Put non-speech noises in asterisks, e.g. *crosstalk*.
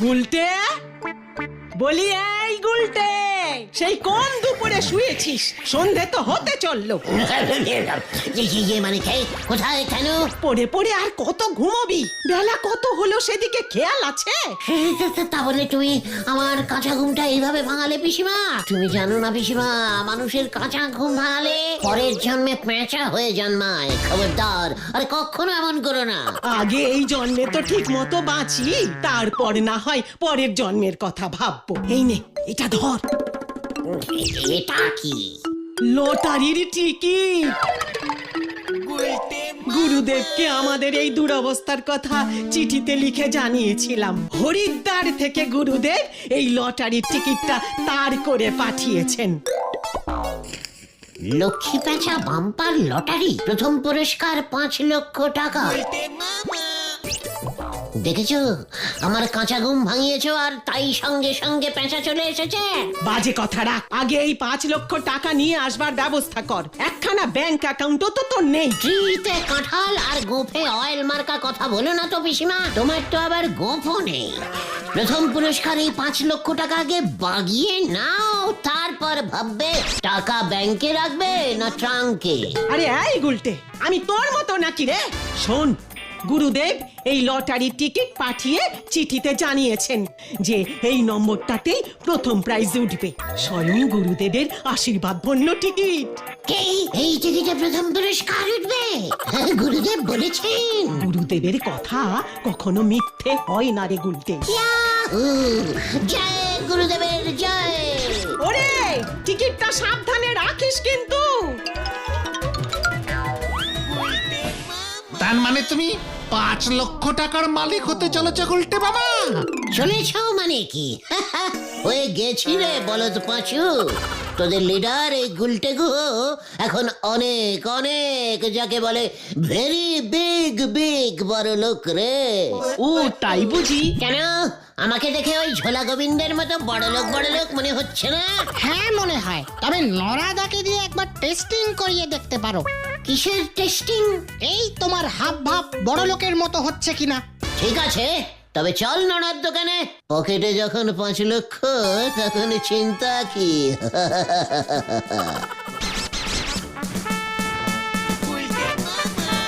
গুলতে বলিয়া গুলটে। সেই কোন দুপুরে শুয়েছিস? সন্ধে তো হতে চলল। মানে কোথায় কেন পড়ে পড়ে আর কত ঘুমোবি? বেলা কত হলো সেদিকে খেয়াল আছে? তাহলে তুমি আমার কাঁচা ঘুমটা এইভাবে ভাঙালে পিসিমা? তুমি জানো না পিসিমা, মানুষের কাঁচা ঘুম ভাঙালে পরের জন্মে পেঁচা হয়ে জন্মায় খবরদার। আরে কখনো এমন করো না। আগে এই জন্মে তো ঠিক মতো বাঁচি তারপর না হয় পরের জন্মের কথা ভাববো। এই নে এটা ধর। এটা কি? লটারির টিকিট। গুরুদেবকে আমাদের এই দুরবস্থার কথা চিঠিতে লিখে জানিয়েছিলাম। হরিদ্বার থেকে গুরুদেব এই লটারির টিকিটটা তার করে পাঠিয়েছেন। লক্ষ্মী পেঁচা বাম্পার লটারি প্রথম পুরস্কার পাঁচ লক্ষ টাকা। দেখেছ? আমার কাঁচা ঘুম ভাঙিয়েছো আর তাই সঙ্গে সঙ্গে পেঁচা চলে এসেছে। বাজে কথা রাখ। আগে এই পাঁচ লক্ষ টাকা নিয়ে আসবার ব্যবস্থা কর। একখানা ব্যাংক অ্যাকাউন্টও তো তোর নেই। ট্রিতে কাঁঠাল আর গোফে অয়েল মার্কা কথা বলো না তো পিসিমা। তোমার তো আবার গোফও নেই। প্রথম পুরস্কার এই পাঁচ লক্ষ টাকা আগে বাগিয়ে নাও তারপর ভাববে টাকা ব্যাংকে রাখবে না ট্রাঙ্কে। আরে এই গুলটে আমি তোর মতো নাকি রে? শোন গুরুদেব এই লটারির টিকিট পাঠিয়ে চিঠিতে জানিয়েছেন যে এই নম্বরটাতেই প্রথম প্রাইজ উঠবে। স্বয়ং গুরুদেবের আশীর্বাদ ধন্য টিকিট। কে এই প্রথম পুরস্কার উঠবে? গুরুদেব বলেছেন। গুরুদেবের কথা কখনো মিথ্যে হয় না রে জয় গুরুদেবের জয়। ওরে টিকিটটা সাবধানে রাখিস কিন্তু। তার মানে তুমি পাঁচ লক্ষ টাকার মালিক হতে চলেছ গুলটে বাবা চলেছ মানে কি? *laughs* হয়ে গেছি রে বলদ পাঁচু। তোদের লিডার এই গুলটে গুহ এখন অনেক অনেক যাকে বলে ভেরি বিগ বিগ বড় লোক রে। ও তাই বুঝি। কেন? আমাকে দেখে ওই ঝোলা গোবিন্দের মতো বড় লোক বড় লোক মনে হচ্ছে না? হ্যাঁ মনে হয়। তবে নরাদাকে দিয়ে একবার টেস্টিং করিয়ে দেখতে পারো। কিসের টেস্টিং এই তোমার হাব ভাব বড় লোকের মতো হচ্ছে কিনা? ঠিক আছে, তবে চল নড়ার দোকানে। পকেটে যখন পাঁচ লক্ষ, তখন চিন্তা কি? *laughs*